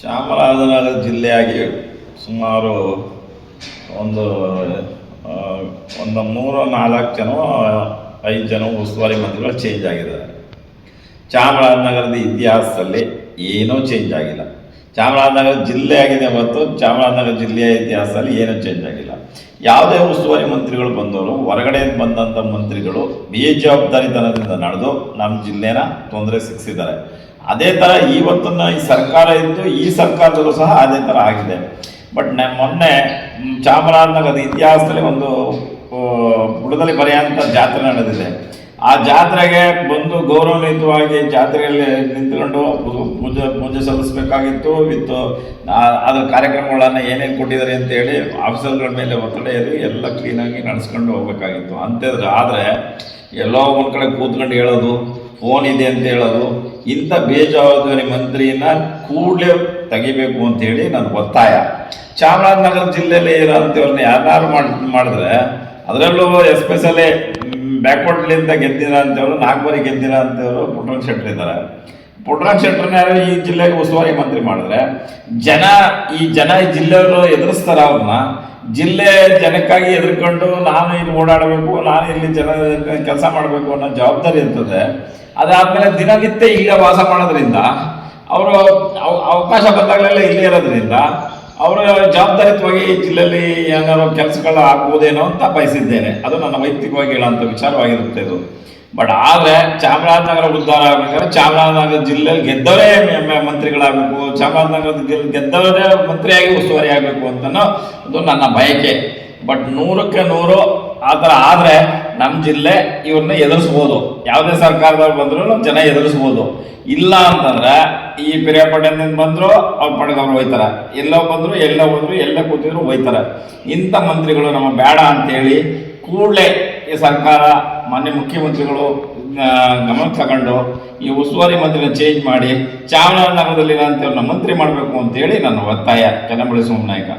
ಚಾಮರಾಜನಗರ ಜಿಲ್ಲೆಯಾಗಿ ಸುಮಾರು ಒಂದು ಒಂದು ಮೂರು, ನಾಲ್ಕು ಜನ, ಐದು ಜನ ಉಸ್ತುವಾರಿ ಮಂತ್ರಿಗಳು ಚೇಂಜ್ ಆಗಿದ್ದಾರೆ. ಚಾಮರಾಜನಗರದ ಇತಿಹಾಸದಲ್ಲಿ ಏನೂ ಚೇಂಜ್ ಆಗಿಲ್ಲ. ಚಾಮರಾಜನಗರ ಜಿಲ್ಲೆ ಆಗಿದೆ ಚಾಮರಾಜನಗರ ಜಿಲ್ಲೆಯ ಇತಿಹಾಸದಲ್ಲಿ ಏನೂ ಚೇಂಜ್ ಆಗಿಲ್ಲ. ಯಾವುದೇ ಉಸ್ತುವಾರಿ ಮಂತ್ರಿಗಳು ಬಂದವರು, ಹೊರಗಡೆ ಬಂದಂಥ ಮಂತ್ರಿಗಳು, ಬೇಜವಾಬ್ದಾರಿತನದಿಂದ ನಡೆದು ನಮ್ಮ ಜಿಲ್ಲೆನ ತೊಂದರೆ ಸಿಕ್ಕಿಸಿದ್ದಾರೆ. ಅದೇ ಥರ ಇವತ್ತನ್ನ ಈ ಸರ್ಕಾರ ಇದ್ದು ಈ ಸರ್ಕಾರದಲ್ಲೂ ಸಹ ಅದೇ ಥರ ಆಗಿದೆ. ಬಟ್ನ ಮೊನ್ನೆ ಚಾಮರಾಜನಗರದ ಇತಿಹಾಸದಲ್ಲಿ ಒಂದು ಬುಡದಲ್ಲಿ ಬರೆಯುವಂಥ ಜಾತ್ರೆ ನಡೆದಿದೆ. ಆ ಜಾತ್ರೆಗೆ ಬಂದು ಗೌರವಯುತವಾಗಿ ಜಾತ್ರೆಯಲ್ಲಿ ನಿಂತ್ಕೊಂಡು ಪೂಜೆ ಪೂಜೆ ಸಲ್ಲಿಸಬೇಕಾಗಿತ್ತು. ವಿತ್ ಅದರ ಕಾರ್ಯಕ್ರಮಗಳನ್ನು ಏನೇನು ಕೊಟ್ಟಿದ್ದಾರೆ ಅಂತೇಳಿ ಆಫೀಸರ್ಗಳ ಮೇಲೆ ಒತ್ತಡ ಇರಿ ಎಲ್ಲ ಕ್ಲೀನಾಗಿ ನಡೆಸ್ಕೊಂಡು ಹೋಗ್ಬೇಕಾಗಿತ್ತು. ಅಂತಂದ್ರೆ ಆದರೆ ಎಲ್ಲೋ ಒಂದು ಕಡೆ ಕೂತ್ಕೊಂಡು ಹೇಳೋದು ಫೋನ್ ಇದೆ ಅಂತ ಹೇಳೋದು ಇಂಥ ಬೇಜವಾಬ್ದಾರಿ ಮಂತ್ರಿಯನ್ನ ಕೂಡಲೇ ತೆಗಿಬೇಕು ಅಂತೇಳಿ ನನ್ನ ಒತ್ತಾಯ. ಚಾಮರಾಜನಗರ ಜಿಲ್ಲೆಯಲ್ಲಿ ಇರೋಂಥವ್ರನ್ನ ಯಾರು ಮಾಡಿ, ಮಾಡಿದ್ರೆ ಅದರಲ್ಲೂ ಎಸ್ಪೆಷಲಿ ಬ್ಯಾಕ್ವರ್ಡ್ಲಿಂದ ಗೆದ್ದಿರ ಅಂತೇವರು ನಾಲ್ಕು ಬಾರಿ ಗೆದ್ದಿರ ಪುಟ್ಟರಂಗ ಶೆಟ್ಟರ್ ಇದ್ದಾರೆ. ಶೆಟ್ಟರ್ನ ಈ ಜಿಲ್ಲೆಗೆ ಉಸ್ತುವಾರಿ ಮಂತ್ರಿ ಮಾಡಿದ್ರೆ, ಜನ, ಈ ಜನ ಈ ಜಿಲ್ಲೆಯವರು ಎದುರಿಸ್ತಾರ ಅವ್ರನ್ನ, ಜಿಲ್ಲೆ ಜನಕ್ಕಾಗಿ ಎದುರ್ಕೊಂಡು ನಾನು ಇಲ್ಲಿ ಓಡಾಡಬೇಕು, ನಾನು ಇಲ್ಲಿ ಜನ ಕೆಲಸ ಮಾಡಬೇಕು ಅನ್ನೋ ಜವಾಬ್ದಾರಿ ಇರ್ತದೆ. ಅದಾದ್ಮೇಲೆ ದಿನನಿತ್ಯ ಈಗ ವಾಸ ಮಾಡೋದ್ರಿಂದ, ಅವರು ಅವಕಾಶ ಬಂದಾಗಲೆಲ್ಲ ಇಲ್ಲಿ ಇರೋದ್ರಿಂದ, ಅವರು ಜವಾಬ್ದಾರಿತವಾಗಿ ಈ ಜಿಲ್ಲೆಯಲ್ಲಿ ಏನಾದ್ರು ಕೆಲಸಗಳು ಆಗ್ಬೋದೇನೋ ಅಂತ ಬಯಸಿದ್ದೇನೆ. ಅದು ನನ್ನ ವೈಯಕ್ತಿಕವಾಗಿ ಹೇಳೋಂಥ ವಿಚಾರವಾಗಿರುತ್ತೆ ಇದು. ಬಟ್ ಆದರೆ ಚಾಮರಾಜನಗರ ಉದ್ಧಾರ ಆಗ್ಬೇಕಾದ್ರೆ ಚಾಮರಾಜನಗರ ಜಿಲ್ಲೆಯಲ್ಲಿ ಗೆದ್ದವರೇ ಮಂತ್ರಿಗಳಾಗಬೇಕು ಚಾಮರಾಜನಗರ ಜಿಲ್ಲೆ ಗೆದ್ದವರೇ ಮಂತ್ರಿಯಾಗಿ ಉಸ್ತುವಾರಿ ಆಗಬೇಕು ಅಂತನೋ ಅದು ನನ್ನ ಬಯಕೆ. ಬಟ್ ನೂರಕ್ಕೆ ನೂರು ಆ ಥರ ಆದರೆ ನಮ್ಮ ಜಿಲ್ಲೆ ಇವ್ರನ್ನ ಎದುರಿಸ್ಬೋದು. ಯಾವುದೇ ಸರ್ಕಾರದವ್ರು ಬಂದರೂ ಜನ ಎದುರಿಸ್ಬೋದು. ಇಲ್ಲ ಅಂತಂದ್ರೆ ಈ ಪಿರಿಯಾಪಟ್ಟಣದಿಂದ ಬಂದರು ಅವ್ರು ಪಡೆದವ್ರು ಹೋಯ್ತಾರೆ. ಎಲ್ಲೋ ಬಂದರು, ಎಲ್ಲೋ ಹೋದ್ರು ಎಲ್ಲ ಕೂತಿದ್ರು ಹೋಯ್ತಾರೆ. ಇಂಥ ಮಂತ್ರಿಗಳು ನಮ್ಮ ಬೇಡ ಅಂತೇಳಿ ಕೂಡಲೇ ಈ ಸರ್ಕಾರ ಮಾನ್ಯ ಮುಖ್ಯಮಂತ್ರಿಗಳು ಗಮನ ತಗೊಂಡು ಈ ಉಸ್ತುವಾರಿ ಮಂತ್ರಿನ ಚೇಂಜ್ ಮಾಡಿ ಚಾಮರಾಜನಗರದಲ್ಲಿ ಮಂತ್ರಿ ಮಾಡಬೇಕು ಅಂತೇಳಿ ನನ್ನ ಒತ್ತಾಯ. ಚನ್ನಬಳ್ಳಿ ಸೋಮನಾಯಕ.